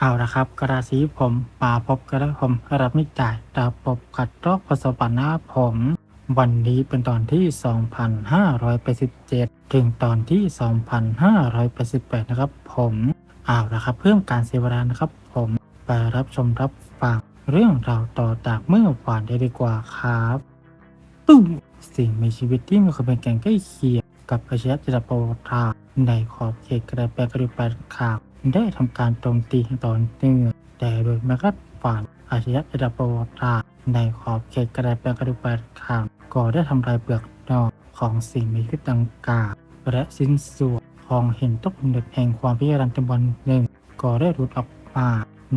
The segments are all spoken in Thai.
เอาละครับ กระสีผมมาพบกระผมรับมิจ่ายตาปบกัดรอกประสปัญหาผม วันนี้เป็นตอนที่ 2587 ถึงตอนที่ 2588 นะครับ ผมเอาละครับ เพิ่มการเสียเวลานะครับ ผมไปรับชมรับฟังเรื่องราวต่อจากเมื่อวานได้ดีกว่าครับตุ้มสิ่งมีชีวิตที่มีความเป็นแก่งใกล้เคียงกับอาชญาจิตโปรธาในขอบเขตกระแปกระดุแปดขาบ ได้ทำการโจมตีต่อเนื่องแต่โดยไม่คาดฝันอาชญาจิตโปรธาในขอบเขตกระแปกระดุแปดขาบก็ได้ทำลายเปลือกนอกของสิ่งมีชีวิตดังกาและสิ้นส่วนของเห็นต้นกำเนิดแห่งความพิการจำนวนหนึ่งก็ได้หลุดออกมา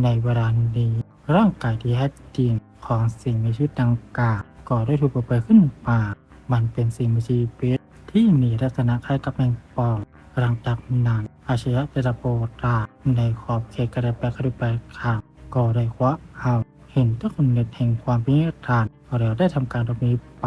ในเวลานี้ ร่างกายที่แท้จริงของสิ่งมีชีวิตดังกล่าวก็ได้ถูกเปิดเผยขึ้นมา มันเป็นสิ่งมีชีวิตที่มีลักษณะคล้ายกับแมงป่อง หลังจากนั้น อาชญะเจตโปตาในขอบเขตกระไดแปกระดุแปข่าวก็ได้คว้าเอาเห็นต้นกำเนิดแห่งความพิการแล้วได้ทำการหลบนีไป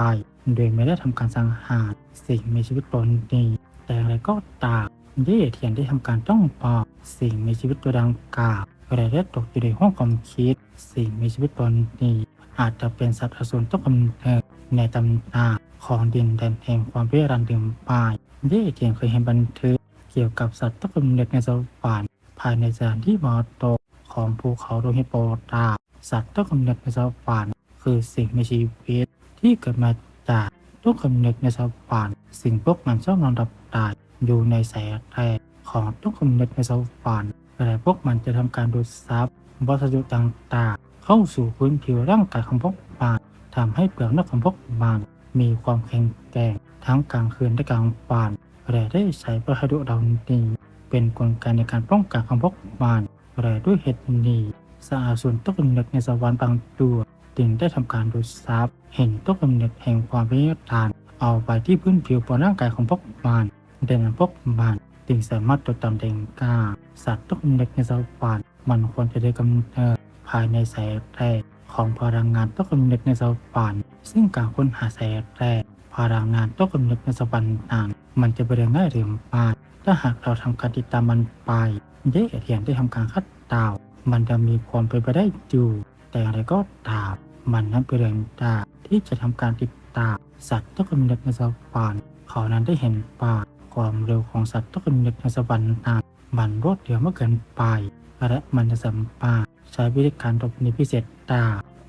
โดยไม่ได้ทำการสังหารสิ่งมีชีวิตตนนี้ แต่อะไรก็ตามเย่เทียนได้ทำการต้องปอกสิ่งมีชีวิตตัวดังกล่าวและได้ตกอยู่ในห้องความคิด สิ่งมีชีวิตตนนี้ อาจจะเป็นสัตว์อสูรต้นกำเนิดในตำนานของดินแดนแห่งความพิรันดื่มปายเย่เทียนเคยเห็นบันทึก เกี่ยวกับสัตว์ต้นกำเนิดในสวรรค์ภายในสถานที่มอโตของภูเขาโรฮิโปตาสัตว์ต้นกำเนิดในสวรรค์คือสิ่งมีชีวิตที่เกิดมาจากต้นกำเนิดในสวรรค์สิ่งพวกมันชอบนอนดับตายอยู่ในแสงแรกของต้นกำเนิดในสวรรค์แต่พวกมันจะทำการดูดซับวัสดุต่างๆ เข้าสู่พื้นผิวร่างกายของพวกมันทำให้เปลือกนอกของพวกมันมีความแข็งแกร่งทั้งกลางคืนและกลางวัน และได้ใช้วัสดุเหล่านี้เป็นกลไกในการป้องกันของพวกมันและด้วยเหตุนี้สาส่วนต้นกำเนิดในสวรรค์บางตัวจึงได้ทำการดูดซับเห็นต้นกำเนิดแห่งความพิการเอาไปที่พื้นผิวบนร่างกายของพวกมันดังนั้นพวกมันจึงสามารถตรวจตามแดงกล้าสัตว์ต้นกำเนิดในสวรรค์มันควรจะได้กำเนิดภายในแสงแรกของพลังงานต้นกำเนิดในสวรรค์ซึ่งการค้นหาแสงแรก พลังงานต้นกำเนิดในสวรรค์นั้นมันจะเป็นเรื่องง่ายหรือไม่ถ้าหากเราทำการติดตามมันไปเย่เทียนได้ทำการคาดเดามันจะมีความเป็นไปได้อยู่ แต่อย่างไรก็ตามมันนั้นเป็นเรื่องยากที่จะทำการติดตามสัตว์ต้นกำเนิดในสวรรค์เขานั้นได้เห็นป่าความเร็วของสัตว์ต้นกำเนิดในสวรรค์นั้นมันรวดเร็วเมื่อเกินไป และมันจะสามารถใช้วิธีการหลบหนีพิเศษได้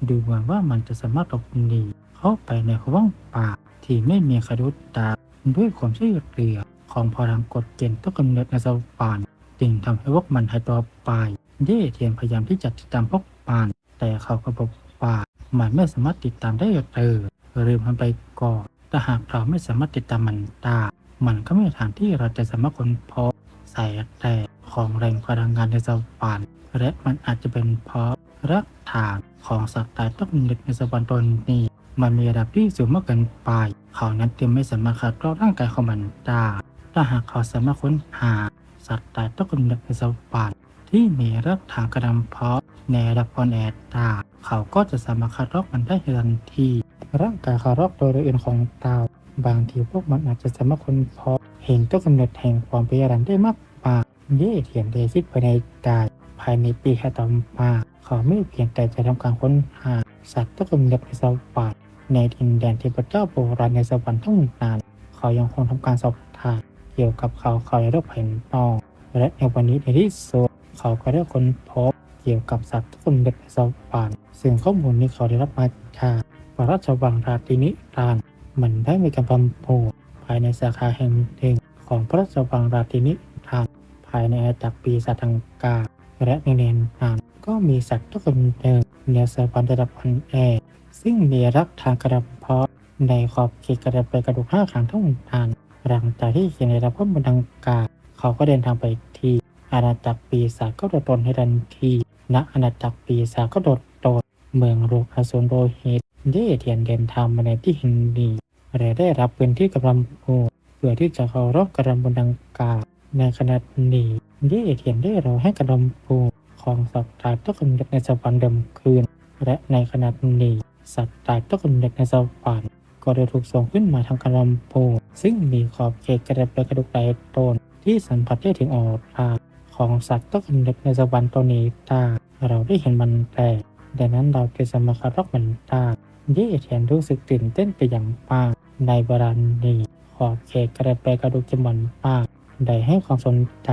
ดูเหมือนว่ามันจะสามารถหลบหนีเข้าไปในขว่างป่า ที่ไม่มีใครรู้ตา ด้วยความช่วยเหลือของพลังกฎเกณฑ์ต้นกำเนิดในสวรรค์จึงทำให้พวกมันหายตัวไป เย่เทียนพยายามที่จะติดตามพวกมันแต่เขาก็บอกว่ามันไม่สามารถติดตามได้เลยลืมมันไปก่อนแต่หากเราไม่สามารถติดตามมันได้มันก็ไม่มีทางที่เราจะสามารถค้นพบสายแต่ของแรงพลังงานในสวรรค์และมันอาจจะเป็นเพราะรากฐานของสัตว์ตายต้นกำเนิดในสวรรค์ตนนี้ มันมีระดับที่สูงมากเกินไป เขานั้นจึงไม่สามารถขัดเกลาร่างกายของมันได้ถ้าหากเขาสามารถค้นหา สัตว์ตายต้นกำเนิดในสวรรค์ที่มีรากฐานกระดำเพาะในระดับออนแอตาเขาก็จะสามารถคัดลอกมันได้ทันที ร่างกายเขาลอกโดยละเอียดของเตาบางทีพวกมันอาจจะสามารถค้นพบเห็นต้นกำเนิดแห่งความพยายามได้มากกว่าเย่เทียนเดซิตภายในกายภายในปีแค่ต่อมาเขาไม่เพียงแต่จะทำการค้นหาสัตว์ต้นกำเนิดในสวรรค์ ในดินแดนที่พระเจ้าโบราณในสวรรค์ทั้งนาน เขายังคงทำการสอบถามเกี่ยวกับเขาเขาในโลกภายนอกและในวันนี้ในที่สุดเขาก็ได้ค้นพบเกี่ยวกับสัตว์ต้นกำเนิดในสวรรค์ซึ่งข้อมูลนี้เขาได้รับมาจากพระราชวังราตินิรานมันได้มีการประมูลภายในสาขาแห่งหนึ่งของพระราชวังราตินิรานภายในอาณาจักรปีศาจทางกาและในเนนนั้นก็มีสัตว์ต้นกำเนิดในสวรรค์ระดับอ่อนแอ ซึ่งมีรักทางกระเพาะในขอบเขตกระเปกระดูกห้าขางทั้งนั้นหลังจากที่เขียนในรับข้อมูลดังกล่าวเขาก็เดินทางไปที่อาณาจักรปีศาจก็โดดตนให้ทันทีณอาณาจักรปีศาจก็โดดตนเมืองโรคาโซนโรฮิตได้เทียนเดินทางมาในที่แห่งนี้และได้รับปืนที่กำลังโหเพื่อที่จะเคารพกระบวนดังกล่าวในขณะนี้ได้เทียนได้รอให้กระดมปูของสัตว์ตายต้นกำเนิดในสวรรค์เดิมคืนและในขณะนี้ สัตว์ตายต้นกำเนิดในสวรรค์ก็ได้ถูกส่งขึ้นมาทางกระลำปูซึ่งมีขอบเขตกระเปกระดูกไดโตนที่สัมผัสได้ถึงออกราของสัตว์ต้นกำเนิดในสวรรค์ตัวนี้ตาเราได้เห็นมันแต่ดังนั้นเราจะสมาคารอกมันตาเย่เทียนรู้สึกตื่นเต้นไปอย่างมากในบรานนี้ขอบเขตกระแปกระดูกจมันมากได้ให้ความสนใจ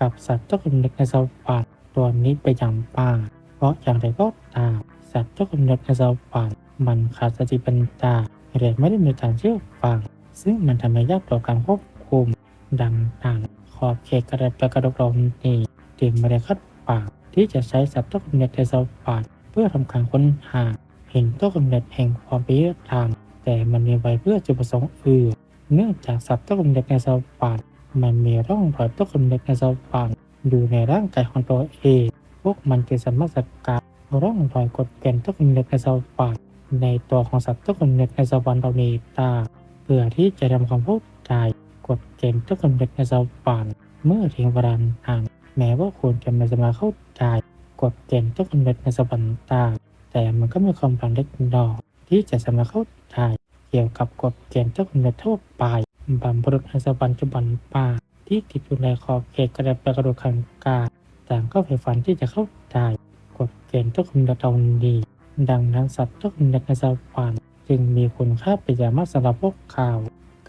กับสัตว์ต้นกำเนิดในสวรรค์ตัวนี้ไปอย่างมากเพราะอย่างไรก็ตาม สัตว์ต้นกำเนิดในสวรรค์มันขาดสติปัญญาและไม่ได้มีการเชื่อฟัง ซึ่งมันทำให้ยากต่อการควบคุม ดังนั้นขอบเขตกระแปกระดกเรานี้จึงไม่ได้คัดปากที่จะใช้สัตว์ต้นกำเนิดในสวรรค์เพื่อทำการค้นหาเห็นต้นกำเนิดแห่งความเป็นธรรมแต่มันมีไว้เพื่อจุดประสงค์อื่นเนื่องจากสัตว์ต้นกำเนิดในสวรรค์มันมีร่องรอยต้นกำเนิดในสวรรค์อยู่ในร่างกายของตัวเอง พวกมันจะสามารถสกัดร่ องรอยกฎเกณฑ์ต้นกำเนิดในสวรรค์ในตัวของสัตว์ต้นกำเนิดในสวรรค์เรานี้ตา เพื่อที่จะทำความเข้าใจกฎเกณฑ์ต้นกำเนิดในสวรรค์เมื่อถึงเวลานั้นแม้ว่าคุณจะไม่สามารถเข้าใจกฎเกณฑ์ต้นกำเนิดในสวรรค์ตา แต่มันก็มีความพลังเล็กน้อยที่จะสามารถเข้าใจเกี่ยวกับกฎเกณฑ์เจ้าคุณทั่วไปบำรุษในสวรรค์จุบันป่าที่ติดอยู่ในขอบเขตกระดับกระโดดขังกาต่างก็ใฝ่ฝันที่จะเข้าใจ กฎเกณฑ์เจ้าคุณเราดี ดังนั้นสัตว์เจ้าคุณในสวรรค์จึงมีคุณค่าเป็นอย่างมากสำหรับพวกเขา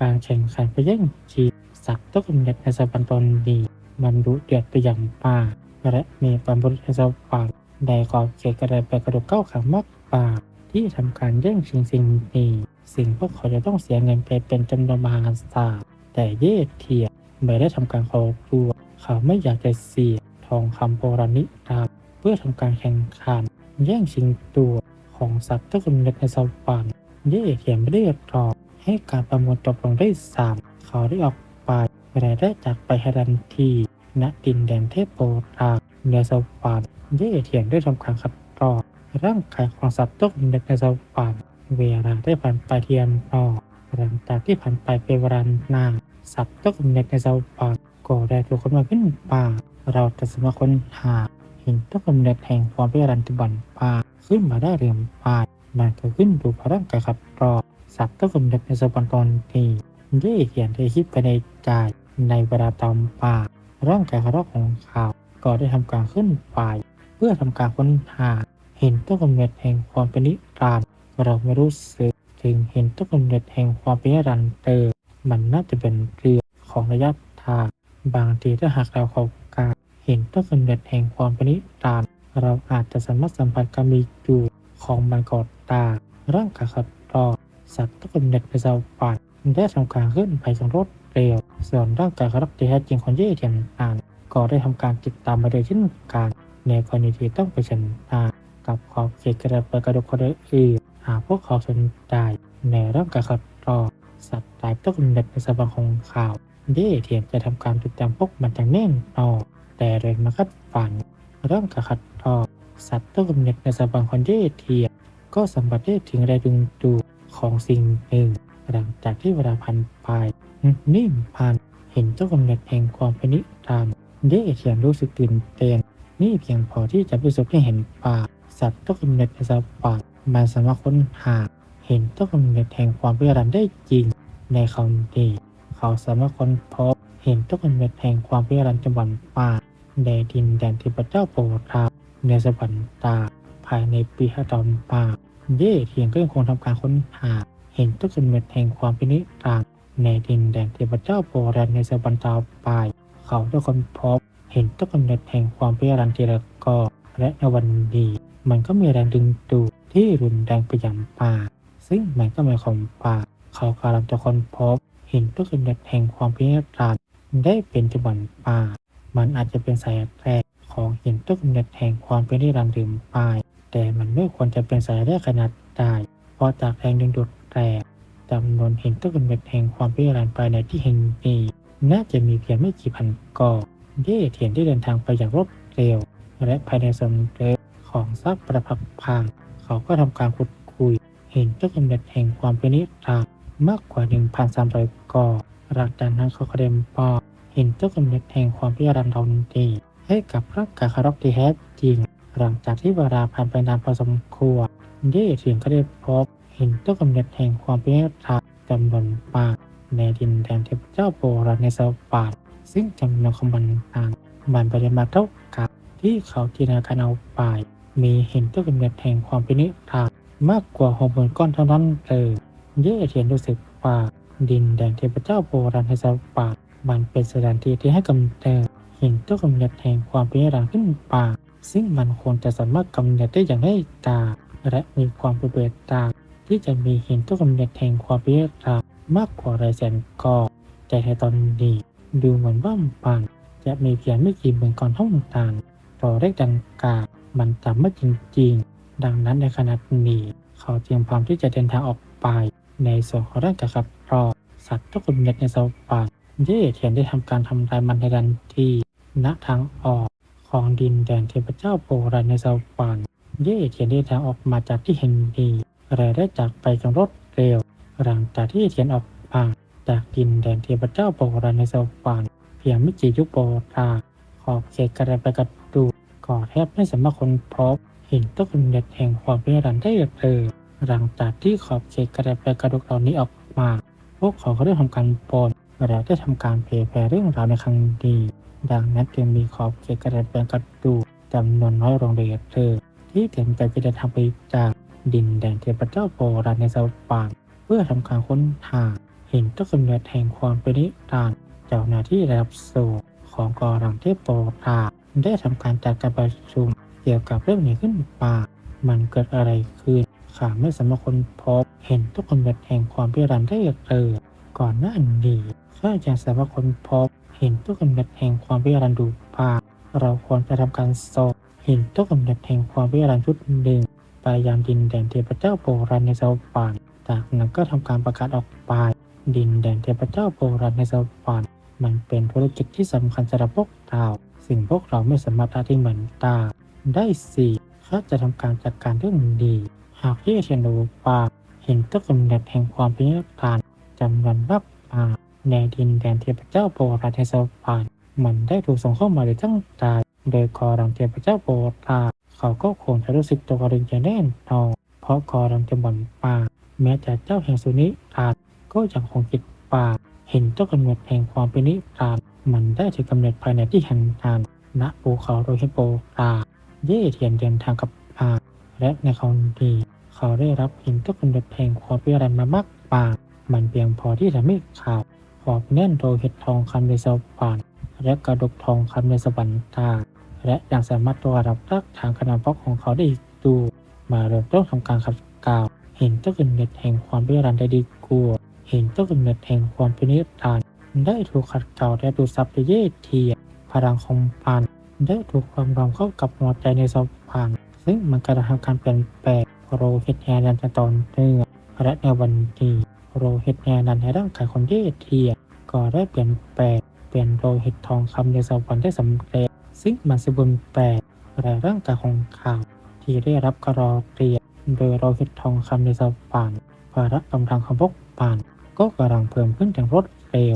การแข่งขันไปแย่งชิงสัตว์เจ้าคุณในสวรรค์ตนดีมันดุเดือดไปอย่างมาและมีบำรุในสวรรค์ได้ขอบเขตกระไดไปกระดูกเก้าขังมากป่าที่ทำการแย่งชิงสิ่งนี้สิ่งพวกเขาจะต้องเสียเงินไปเป็นจำนวนมหาศาลแต่เย่เทียไม่ได้ทำการขอตัว เขาไม่อยากจะเสียทองคำโบราณนิตามเพื่อทำการแข่งขัน แย่งชิงตัวของสัตว์ทุกคนในสวรรค์เย่เทียนไม่ได้รอให้การประมูลจบลงได้สามเขาได้ออกไปและได้จากไปทันทีณดินแดนเทพโบราณในสวรรค์เย่เทียนได้ทำการขัดกรอร่างกายของสัตว์ตกเด็กในสวรรค์เวลาได้ผ่านไปเทียนนอหลังจากที่ผ่านไปเป็นเวลานานสัตว์ตกเด็กในสวรรค์ก็ได้ถูกคนมาขึ้นป่า เราจะสมาค้นหา เห็นตกเด็กแห่งความเป็นรันติบันป่าขึ้นมาได้เรียมป่ามันก็ขึ้นดูพร่างกายขัดกรอสัตว์ตกเด็กในสวรรค์ตอนนี้เย่เทียนได้คิดไปในใจในเวลาตอมป่าร่างกายของเขาว ก็ได้ทำการขึ้นไปเพื่อทำการค้นหา เห็นต้นกำเนิดแห่งความเป็นนิรันดร์เราไม่รู้สึกถึงเห็นต้นกำเนิดแห่งความเป็นนิรันดร์เตอร์มันน่าจะเป็นเรื่องของระยะทาง บางทีถ้าหากเราเข้าการ เห็นต้นกำเนิดแห่งความป็นนิรันเราอาจจะสามารถสัมผัสการมีอยู่ของมันกอดตา ร่างกายขัดรอสัตว์ต้นกำเนิดในสวรรค์ได้ทำการขึ้นไปอย่างรวดเร็ว ส่วนร่างกายขัดที่แท้จริงของเย่เทียนอานก็ได้ทำการติดตามมาโดยเช่นกันในกรณีที่ต้องไปชนะกับขอบเขตกระเปิดกระดูกคนอื่นหากพวกเขาสนใจในร่างกายขัดรอสัตว์ตายต้องเน็ตในสบังของข่าวเย่เทียนจะทำการติดตามพวกมันอย่างแน่นอน แต่เรนมาคัดฝันร่างกายขัดรอสัตว์ต้องเน็ตในสบังของเย่เทีย ก็สัมผัสได้ถึงแรงดึงดูดของสิ่งหนึ่ง หลังจากที่เวลาผ่านไปนิ่มผ่านเห็นเจ้ากำเนิดแห่งความเป็นนิรันดร์เย่เทียนรู้สึกตื่นเต้นนี่เพียงพอที่จะพิสูจน์ให้เห็นป่า สัตว์เจ้ากำเนิดในสวรรค์มันสามารถค้นหา เห็นเจ้ากำเนิดแห่งความเป็นนิรันดร์ได้จริง ในคำนี้เขาสามารถค้นพบเห็นเจ้ากำเนิดแห่งความเป็นนิรันดร์จังหวัดป่า ในดินแดนที่พระเจ้าโปรดทาในสวรรค์ตา ภายในปีห้าตอนป่าเย่เทียนก็ยังคงทำการค้นหา เห็นต้นกำเนิดแห่งความเป็นนิรันดร์ในดินแดนเทพเจ้าโบราณในสวรรค์ตาปลาย เขาได้ค้นพบเห็นต้นกำเนิดแห่งความเป็นรันทีละกอและในวันนี้มันก็มีแรงดึงดูดที่รุนแรงไปอย่างป่า ซึ่งมันก็หมายความป่า เขากำลังจะค้นพบเห็นต้นกำเนิดแห่งความเป็นรันได้เป็นจังหวัดป่า มันอาจจะเป็นสายแรกของเห็นต้นกำเนิดแห่งความเป็นนิรันดร์หรือปลายแต่มันไม่ควรจะเป็นสายแรกขนาดได้เพราะจากแรงดึงดูดแรงจำนวนเห็นต้นกำเนิดแห่งความเป็นนิรันดร์ภายในที่แห่งนี้น่าจะมีเพียงไม่กี่พันก่อเย่เทียนได้เดินทางไปอย่างรวดเร็ว และภายในสำเร็จของซักประพักพังเขาก็ทำการขุดคุยเห็นต้นกำเนิดแห่งความเป็นนิรันดร์มากกว่า 1,300ก่อหลังจากนั้นเขาก็เดินปอ เห็นต้นกำเนิดแห่งความเป็นนิรันดร์ทอนดีให้กับพร่างกาคารกที่แท้จริง หลังจากที่เวลาผ่านไปนานพอสมควรเย่เทียนก็ได้พบเห็นต้นกำเนิดแห่งความเป็นนิรันดร์จำนวนมากในดินแดนเทพเจ้าโบราณในสวรรค์ซึ่งจำนวนของมันต่างมันไม่ได้มาเท่ากับที่เขาจินตนาการเอาไป มีเห็นต้นกำเนิดแห่งความเป็นนิทามากกว่าฮอร์โมนก้อนเท่านั้นเลยเย่เทียนรู้สึกว่าดินแดนเทพเจ้าโบราณในสปา มันเป็นสถานที่ที่ให้กำเนิดเห็นต้นกำเนิดแห่งความเป็นรันดร์ขึ้นป่า ซึ่งมันควรจะสามารถกำเนิดได้อย่างได้ตา และมีความเป็นเบิดตา ที่จะมีเห็นต้นกำเนิดแห่งความเป็นรันดร์มากกว่าหลายแสนกอแต่ในตอนนี้ดูเหมือนว่ามันจะมีเพียงไม่กี่หมื่นก้อนเท่านั้นต่อเลขดังกล่าวมันต่ำมากจริงๆ ดังนั้นในขณะนี้ เขาเตรียมพร้อมที่จะเดินทางออกไป ในส่วนของร่างกายครับรอสัตว์ทุกกำเนิดในสวรรค์ เย่เทียนได้ทำการทำลายมันในทันทีณทางออกของดินแดนเทพเจ้าโบราในสวรรค์เย่เทียนได้ทางออกมาจากที่แห่งนี้และได้จากไปอย่างรวดเร็ว หลังจากที่เทียนออกมาจากดินแดนเทพเจ้าโบราในสวรรค์เพียงไม่กี่ยุคโบราณขอบเขตกระไปกระดูกก็แทบไม่สามารถค้นพบเห็นต้นกำเนิดแห่งความเป็นรันได้เลยหลังจากที่ขอบเขตกระไปกระดูกเหล่านี้ออกมา พวกเขาก็ได้ทำการปน และได้ทำการเผยแพร่เรื่องราวในครั้งนี้ดังนั้นจึงมีขอบเขตการะไปกระดูกจำนวนน้อยลงเลยเธอที่เต็มใจจะเดินทางไปจากดินแดนเทพเจ้าโบราณในสวรรค์เพื่อทำการค้นหาเห็นต้นกำเนิดแห่งความเป็นนิรันดร์เจ้าหน้าที่ระดับสูงของกองรังเทพโบราณได้ทำการจัดการประชุมเกี่ยวกับเรื่องนี้ขึ้นมามันเกิดอะไรขึ้นข้าไม่สามารถค้นพบเห็นต้นกำเนิดแห่งความเป็นนิรันดร์ได้เลยก่อนหน้านี้ ข้าจารยังสามารถค้นพบเห็นต้นกำเนิดแห่งความเป็นนิรันดร์ดูป่าเราควรจะทำการสอบเห็นต้นกำเนิดแห่งความเป็นนิรันชุดหนึ่งไปยังดินแดนเทพเจ้าโบราณในสวรรค์จากนั้นก็ทำการประกาศออกไป ดินแดนเทพเจ้าโบราณในสวรรค์มันเป็นธุรกิจที่สำคัญสำหรับพวกเราสิ่งพวกเราไม่สามารถอาที่เหมือนตาได้สี่ข้าจะทำการจัดการเรื่องดี หากที่เชนดูปาเห็นต้นกำเนิดแห่งความเป็นนิรันดร์จำนวนมากมาย ในดินแดนเทพเจ้าโบราณในสวรรค์มันได้ถูกส่งเข้ามาโดยตั้งใจโดยกอรังเทพเจ้าโบราเขาก็คงจะรู้สึกตัวเองจะแน่นอนเพราะกอรังจะบ่นป่า แม้แต่เจ้าแห่งสุนิราชก็ยังคงคิดป่า เห็นต้นกำเนิดแห่งความเป็นนิรันมันได้ถือกำเนิดภายในที่แห่งนั้นณภูเขาโรฮิโปราเย่เทียนเดินทางกับป่าและในคราวนี้เขาได้รับเห็นต้นกำเนิดแห่งความเป็นนิรันดร์มามากป่ามันเพียงพอที่จะไม่ขาด ขอบแน่นโดยเห็ดทองคำในสวรรค์และกระดูกทองคำในสวรรค์ตาและยังสามารถตัวรับรักทางขนาดพกของเขาได้อีกดู มาเริ่มต้นทำการขัดเกลาว เห็นต้นกำเนิดแห่งความเป็นรันได้ดีกว่าเห็นต้นกำเนิดแห่งความเป็นนิรันดร์ได้ถูกขัดเกลาและดูดซับไปเย่เทียพลังของปันได้ถูกความรอมเข้ากับหัวใจในสวรรค์ซึ่งมันกระทำการเปลี่ยนแปลงโรหิตแฮนันจะตอนเนื่องและในวันนี้ โรหิตแฮนันในร่างกายของเย่เทีย ก็ได้เปลี่ยนแปลงเป็นโลหิตทองคำในสวรรค์ได้สำเร็จ ซึ่งมันสมบูรณ์แปลงแลร่างกายของเขาที่ได้รับกระรอเกลียดโดยโลหิตทองคำในสวรรค์ภาระกำลังของพวกปานก็กำลังเพิ่มขึ้นอย่างรวดเร็ว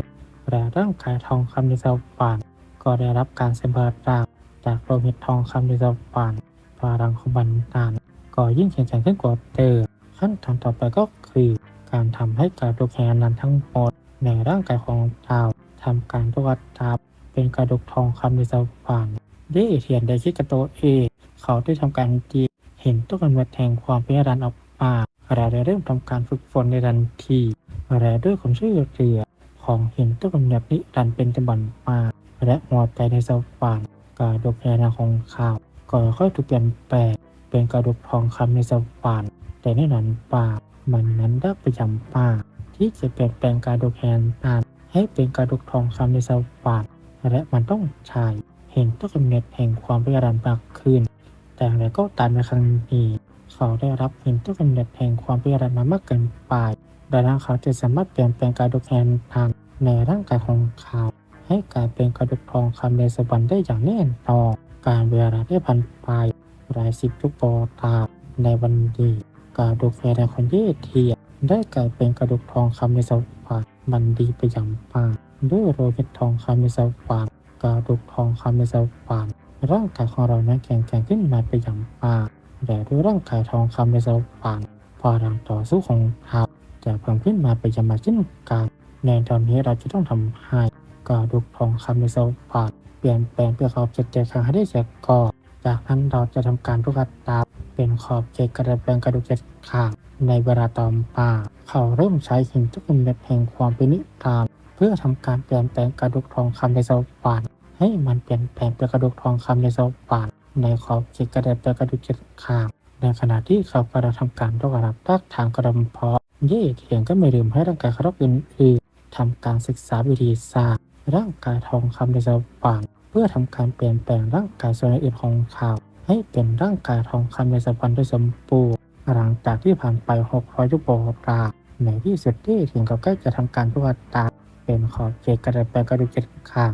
และร่างกายทองคำในสวรรค์ก็ได้รับการเสมอรากจากโลหิตทองคำในสวรรค์พลังของบันดาลก็ยิ่งแข็งแกร่งขึ้นกว่าเดิมขั้นตอนต่อไปก็คือ การทำให้กระดูกแขนนั้นทั้งหมดในร่างกายของเราทำการตรวจจับเป็นกระดูกทองคำในสวรรค์ได้เทียนได้คิดกับตัวเองเขาได้ทำการจีเห็นต้นกำเนิดแห่งความเป็นรันออกมาและได้เริ่มทำการฝึกฝนในทันทีและด้วยความช่วยเหลือของเห็นต้นกำเนิดนิรันเป็นจำนวนมาและหัวใจในสวรรค์กระดูกแขนของเขาก็ค่อยถูกเปลี่ยนแปลงเป็นกระดูกทองคำในสวรรค์ แต่ในนั้นป่ามันนั้นได้ไปจำป่า ที่จะเปลี่ยนแปลงกระดูกแขนนั้นให้เป็นกระดูกทองคำในสวรรค์และมันต้องใช้เห็นต้นกำเนิดแห่งความเป็นรันมากขึ้น แต่อย่างไรก็ตามในครั้งนี้เขาได้รับเห็นต้นกำเนิดแห่งความเป็นรันมามากเกินไปดังนั้นเขาจะสามารถเปลี่ยนแปลงกระดูกแขนนั้นในร่างกายของเขาให้กลายเป็นกระดูกทองคำในสวรรค์ได้อย่างแน่นอนการเวลาได้ผ่านไปหลายสิบยุคโบราในวันนี้ กระดูกแขนของเยเทียได้กลายเป็นกระดูกทองคำในสวรรค์มันดีไปอย่างมากด้วยโลหิตทองคำในสวรรค์กระดูกทองคำในสวรรค์ร่างกายของเรานั้นแข็งแกร่งขึ้นมาไปอย่างมากแต่ด้วยร่างกายทองคำในสวรรค์พลังต่อสู้ของเราจะเพิ่มขึ้นมาไปอย่างมากเช่นกันในตอนนี้เราจะต้องทำให้กระดูกทองคำในสวรรค์เปลี่ยนแปลงเพื่อขอบเขตใจขังให้ได้เสียก่อนจากนั้นเราจะทำการทุกขตา เป็นขอบเขตกระแปลงกระดูกเจ็ดข้างในเวลาต่อมาเขาเริ่มใช้หินทุกอินเด็แห่งความเป็นนิทานเพื่อทำการเปลี่ยนแปลงกระดูกทองคำในสวรรค์ให้มันเปลี่ยนแปลงเป็นกระดูกทองคำในสวรรค์ในขอบเขตกระแปลงกระดูกเจ็ดข้างในขณะที่เขากำลังทำการยกระดับตักทางกระดมเพาะเย่เถียงก็ไม่ลืมให้ร่างกายเขาอื่นๆทำการศึกษาวิธีสร้างร่างกายทองคำในสวรรค์เพื่อทำการเปลี่ยนแปลงร่างกายส่วนอื่นของเขา ให้เป็นร่างกายทองคำในสวรรค์โดยสมบูรณ์หลังจากที่ผ่านไป600ยุคโบราณในที่สุดที่ถึงกับใกล้จะทำการทุกตาเป็นขอบเขตกระดแปลงกระดูกเจ็ดข้าง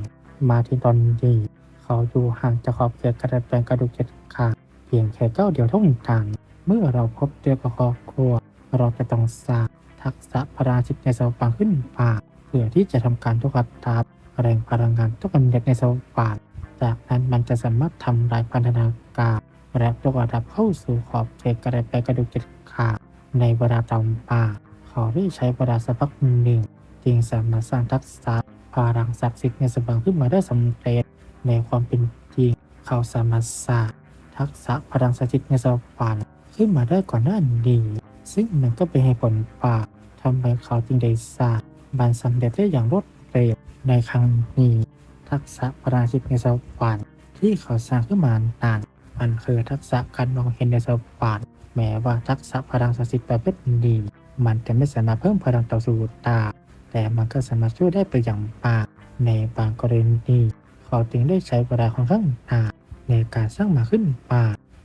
มาที่ตอนนี้เขาอยู่ห่างจากขอบเขตกระดแปลงกระดูกเจ็ดข้างเพียงแค่เก้าเดียวเท่านั้นเมื่อเราพบเจอกับครอบครัว เราจะต้องสร้างทักษะพราชิตในสวรรค์ขึ้นมาเพื่อที่จะทำการทุกตาแรงพลังงานทุกอันเด็ดในสวรรค์ จากนั้นมันจะสามารถทำลายพันธนาการและยกระดับเข้าสู่ขอบเขตกระแปกระดูกเจ็ดขาในเวลาต่อมาเขาได้ใช้เวลาสักพักหนึ่งจึงสามารถสร้างทักษะพลังศักดิ์สิทธิ์ในสมบังขึ้นมาได้สำเร็จในความเป็นจริง เขาสามารถสร้างทักษะพลังศักดิ์สิทธิ์ในสวรรค์ขึ้นมาได้ก่อนหน้านี้ซึ่งมันก็เป็นเหตุผลป่าทำให้เขาจึงได้สร้างบันสำเร็จได้อย่างรวดเร็วในครั้งนี้ ทักษะพลังศักดิ์สิทธิ์ในสวรรค์ที่เขาสร้างขึ้นมานานมันคือทักษะการมองเห็นในสวรรค์แม้ว่าทักษะพลังศักดิ์สิทธิ์ประเภทนี้มันจะไม่สามารถเพิ่มพลังต่อสู้ตา แต่มันก็สามารถช่วยได้ไปอย่างมากในบางกรณีเขาจึงได้ใช้เวลาค่อนข้างนานในการสร้างมาขึ้นมา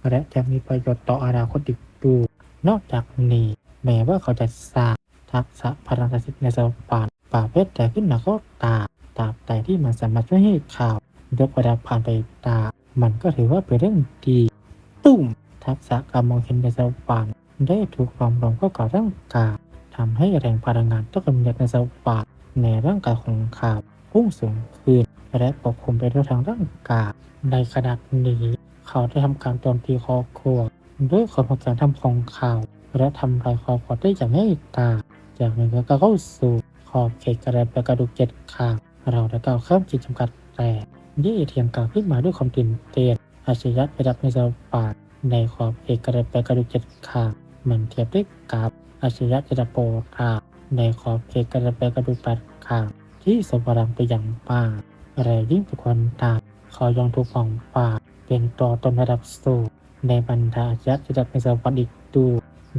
และจะมีประโยชน์ต่ออนาคตอีกด้วยนอกจากนี้ แม้ว่าเขาจะสร้างทักษะพลังศักดิ์สิทธิ์ในสวรรค์ประเภทใดขึ้นมาก็ตาม ตราบใดที่มันสามารถช่วยให้ข่าวยกระดับผ่านไปตา มันก็ถือว่าเป็นเรื่องดี ตุ้มทักษะการมองเห็นในสวรรค์ได้ถูกความรวมเข้ากับร่างกายทำให้แรงพลังงานต้องกำเนิดในสวรรค์ในร่างกายของข่าวพุ่งสูงขึ้นและปกคลุมไปด้วทางร่างกายในขณะนี้ เขาได้ทำการโจมตีคอครัวด้วยความพยายามทำของข่าว และทำลายคอครัวได้อย่างง่ายดายจากนั้นก็เข้าสู่ขอบเขตกระแปกระดูกเจ็ดขา เราได้ก้าวข้ามขีดจำกัดแต่ยี่เทียมกล่าวขึ้นมาด้วยความตื่นเต้นอาชญะระดับในสวรรค์ในขอบเอกกระแปกระดูกเจ็ดขามันเทียบได้กับอาชญะระดับโปรตาในขอบเอกกระแปกระดูกแปดขาที่สมรังไปอย่างมากและยิ่งทุกคนตามเขายังถูกมองว่าเป็นตัวตนระดับสูงในบรรดาอาชญะระดับในสวรรค์อีกดู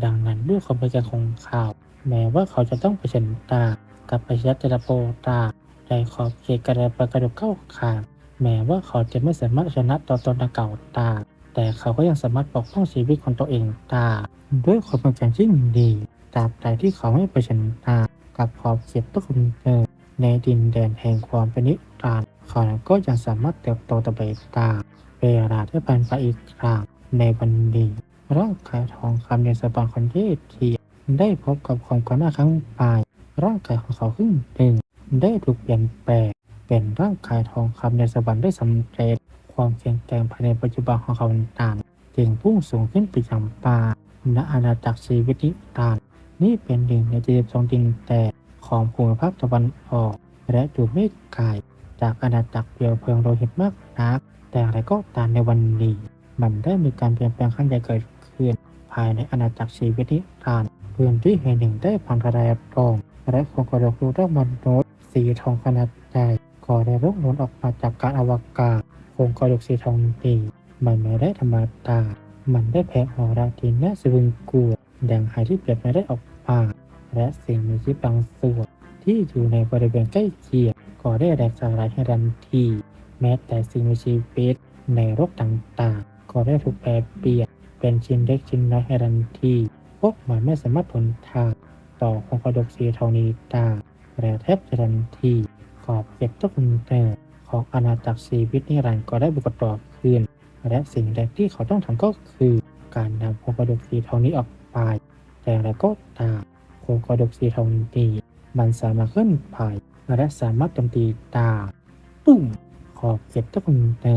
ดังนั้นด้วยความพยายามของข่าว แม้ว่าเขาจะต้องเผชิญตากับอาชญะระดับโปรตา ในขอบเขตกระแปกระดูกเข้าข้างแม้ว่าเขาจะไม่สามารถชนะตัวตนดังกล่าวได้แต่เขาก็ยังสามารถปกป้องชีวิตของตัวเองได้ด้วยความเป็นใจที่ดีตราบใดที่เขาไม่ไปชนะกับขอบเขตตุกคนเดิมในดินแดนแห่งความเป็นนิรันดร์เขาก็ยังสามารถเติบโตต่อไปได้เวลาที่ผ่านไปอีกครั้งในวันนี้ร่างกายทองคำในสปางคนเทศเทีได้พบกับความก้าวหน้าครั้งปลายร่างกายของเขาขึ้นหนึ่ง ได้ถูกเปลี่ยนแปลงเป็นร่างกายทองคำในสวรรค์ได้สำเร็จ ความแข็งแกร่งภายในปัจจุบันของเขาต่างจึงพุ่งสูงขึ้นไปย่างป่าณอาณาจักรชีวิตนิรันนี่เป็นหนึ่งใน72ดินแดนของภูมิภาคตะวันออก และอยู่ไม่ไกลจากอาณาจักรเปลวเพลิงโลหิตมากนัก แต่อะไรก็ตามในวันนี้ มันได้มีการเปลี่ยนแปลงครั้งใหญ่เกิดขึ้น ภายในอาณาจักรชีวิตนิรันพื้นที่แห่งหนึ่งได้พังทลายลงและโครงกระดูกรูร่างมนุษย์ สีทองขนาดใหญ่ก็ได้รุ่งโรจน์ออกมาจากการอวกาศโครงกระดูกสีทองนี้มันไม่ได้ธรรมดามันได้แผ่ออราที่น่าสะพรึงกลัวแดงหายที่เปลี่ยนไม่ได้ออกมาและสิ่งมีชีวิตบางส่วนที่อยู่ในบริเวณใกล้เคียงก็ได้แตกสลายให้ทันที แม้แต่สิ่งมีชีวิตในโลกต่างๆ ก็ได้ถูกแปรเปลี่ยนเป็นชิ้นเล็กชิ้นน้อยให้ทันที พวกมันไม่สามารถทนทานต่อโครงกระดกสีทองนี้ได้ และแทบจะทันทีขอบเขตทุกมุมเนของอาณาจักรชีวิตนิรันดร์ก็ได้บุกตอขึ้นและสิ่งแรกที่เขาต้องทำก็คือ การนำโครงกระดูกสีทองนี้ออกไป แต่อะไรก็ตามโครงกระดูกสีทองนี้มันสามารถเคลื่อนไหวและสามารถโจมตีตาปุ้มขอบเขตทุกมุมเน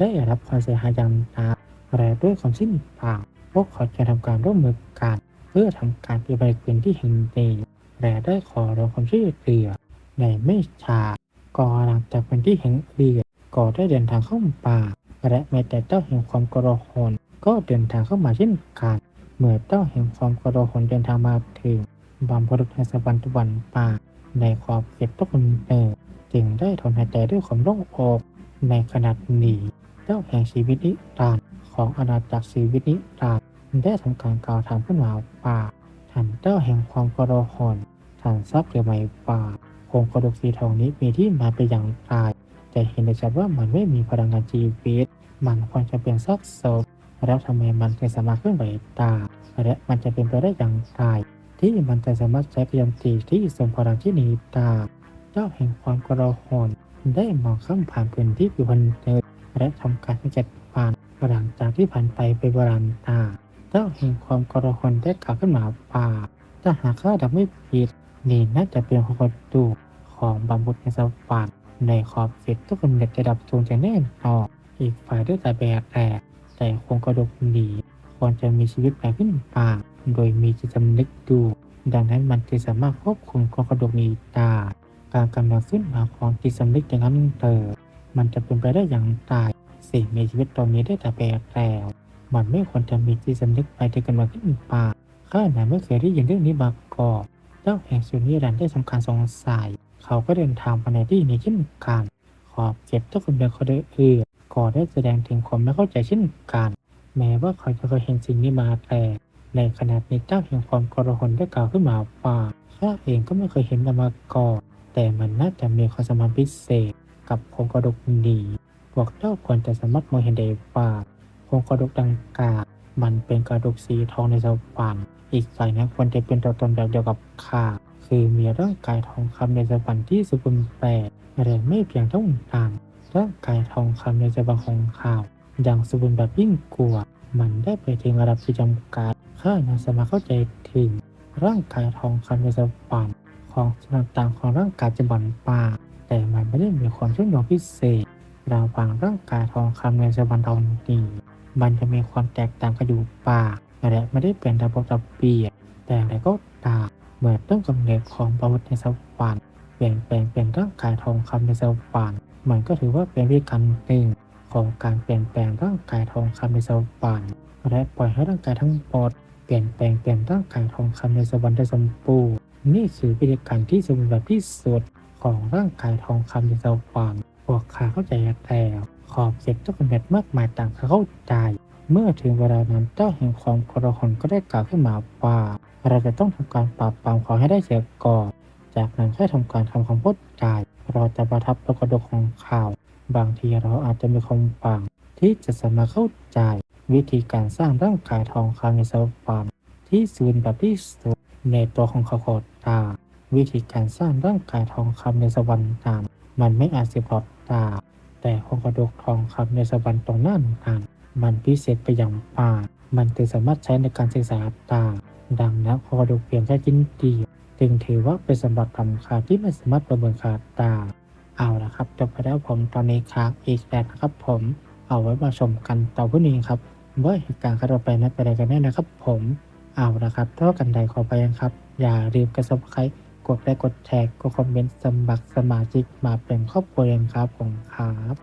ได้รับความเสียหายอย่างหนักและด้วยความสิ้นเปล่าพวกเขาจะทำการร่วมมือกันเพื่อทำการปฏิบัติพื้นที่แห่งนี้ และได้ขอร้องความช่วยเหลือในไม่ช้าก็หลังจากพื้นที่แห่งเรือก็ได้เดินทางเข้าป่า และแม้แต่เจ้าแห่งความกระหนก็เดินทางเข้ามาเช่นกันเมื่อเจ้าแห่งความกระหนเดินทางมาถึงบำรุษในสวรรค์ตะวันป่า ในขอบเขตทุกคนเนิจึงได้ถอนหายใจด้วยความโล่งอกในขณะนี้เจ้าแห่งชีวิตนิรันดร์ของอาณาจักรชีวิตนิรันดร์ได้ทำการกล่าวถามขึ้นมาป่า ท่านเจ้าแห่งความกระหอนท่านทราบหรือไม่ป่าโครงกระดูกสีทองนี้มีที่มาเป็นอย่างไรแต่เห็นได้ชัดว่ามันไม่มีพลังงานชีวิต มันควรจะเป็นซากศพแล้วทำไมมันถึงสามารถเคลื่อนไหวได้และมันจะเป็นไปได้อย่างไรที่มันจะสามารถใช้พยัญชนะที่ทรงพลังที่นี้ได้เจ้าแห่งความกระหอนได้มองข้ามผ่านพื้นที่ผิวพันเนิและทำการจัดผ่านหลังจากที่ผ่านไปเป็นโบราณตา เจ้าแห่งความกระหนได้กล่าวขึ้นมาป่าถ้าหากข้าดับไม่ผิดนี่น่าจะเป็นโครงกระดูกของบำบุตในสวรรค์ในขอบเขตทุกคนเน็ตจะดับสูงจะแน่นอนอีกฝ่ายด้วยแต่แบบแตกแต่โครงกระดูกหนีควรจะมีชีวิตแปลขึ้นป่าโดยมีจิตสำนึกดู ดังนั้นมันจะสามารถควบคุมโครงกระดูกนี้ได้การกำลังขึ้นมาของจิตสำนึกอย่างนั้นเติมันจะเป็นไปได้อย่างไรสิ่งมีชีวิตตอนนี้ได้แต่แบบแตก มันไม่ควรจะมีจิตสำนึกไปถึงกำลังขึ้นป่าข้าหนไม่เคยได้ยินเรื่องนี้มาก่อนเจ้าแห่งสุนิรันได้ทำการสงสัย เขาก็เดินทางมาในที่นี้เช่นกัน ขอบเขตทุกคนเดินเขาได้เอือก็ได้แสดงถึงความไม่เข้าใจเช่นกัน แม้ว่าเขาจะเคยเห็นสิ่งนี้มาแต่ ในขณะนี้เจ้าแห่งความกระหนได้กล่าวขึ้นมาว่าข้าเองก็ไม่เคยเห็นมันมาก่อนแต่มันน่าจะมีความสามารถพิเศษกับโครงกระดูกนี้พวกเจ้าควรจะสามารถมองเห็นได้ว่า โครงกระดูกดังกล่าวมันเป็นกระดูกสีทองในสวรรค์อีกฝ่ายนั้นควรจะเป็นตัวตนแบบเดียวกับข้าคือมีร่างกายทองคำในสวรรค์ที่สมบูรณ์แบบแต่ไม่เพียงเท่านั้นร่างกายทองคำในสวรรค์ของข้าอย่างสมบูรณ์แบบยิ่งกว่ามันได้ไปถึงระดับที่จำกัดข้ายังสามารถเข้าใจถึงร่างกายทองคำในสวรรค์ของส่วนต่างของร่างกายจะบันป่า แต่มันไม่ได้มีความเชื่อมโยงพิเศษระหว่างร่างกายทองคำในสวรรค์ตอนนี้ มันจะมีความแตกต่างกันอยู่ป่าและไม่ได้เป็นระบบระเบียบแต่อะไรก็ตามเมื่อต้นกำเนิดของประวัติในสวรรค์เปลี่ยนแปลงเป็นร่างกายทองคำในสวรรค์มันก็ถือว่าเป็นวิธีการหนึ่งของการเปลี่ยนแปลงร่างกายทองคำในสวรรค์และปล่อยให้ร่างกายทั้งหมดเปลี่ยนแปลงเป็นร่างกายทองคำในสวรรค์ได้สมบูรณ์นี่คือวิธีการที่สมบูรณ์แบบที่สุดของร่างกายทองคำในสวรรค์พวกข้าเข้าใจแล้ว ขอบเขตทุกคนเน็ตมากมายต่างเข้าใจ เมื่อถึงเวลานั้นเจ้าแห่งความกระหนก็ได้กล่าวขึ้นมาว่า เราจะต้องทำการปราบปรามเขาให้ได้เสียก่อน จากนั้นค่อยทำการทำความเข้าใจเราจะประทับตัวกดกของข่าว บางทีเราอาจจะมีความฝังที่จะสามารถเข้าใจ วิธีการสร้างร่างกายทองคำในสวรรค์ที่ศูนแบบที่สุดในตัวของเขาโคตาวิธีการสร้างร่างกายทองคำในสวรรค์ตามมันไม่อาจสืบทอดตา แต่โครงกระดกทองคำในสวรรค์ตรงหนั้นนั้นมันพิเศษไปอย่างมามันจึงสามารถใช้ในการศึกษาตา ดังนั้นโครงกระดกเพียงแค่ชิ้นเดียวจึงถือว่าเป็นสมบัติสำคัญที่ไม่สามารถประเมินค่าได้เอาละครับจบไปแล้วผมตอนนี้ค้างอีกแล้วนะครับผม เอาไว้มาชมกันต่อพรุ่งนี้ครับว่าเหตุการณ์ขั้นต่อไปนั้นเป็นอะไรกันแน่นะครับผม เอาละครับถ้ากันใดขอไปยังครับ อย่าลืมกระซับใคร กดไลค์กดแชร์กดคอมเมนต์สมัครสมาชิกมาเป็นครอบครัวยันครับผมครับ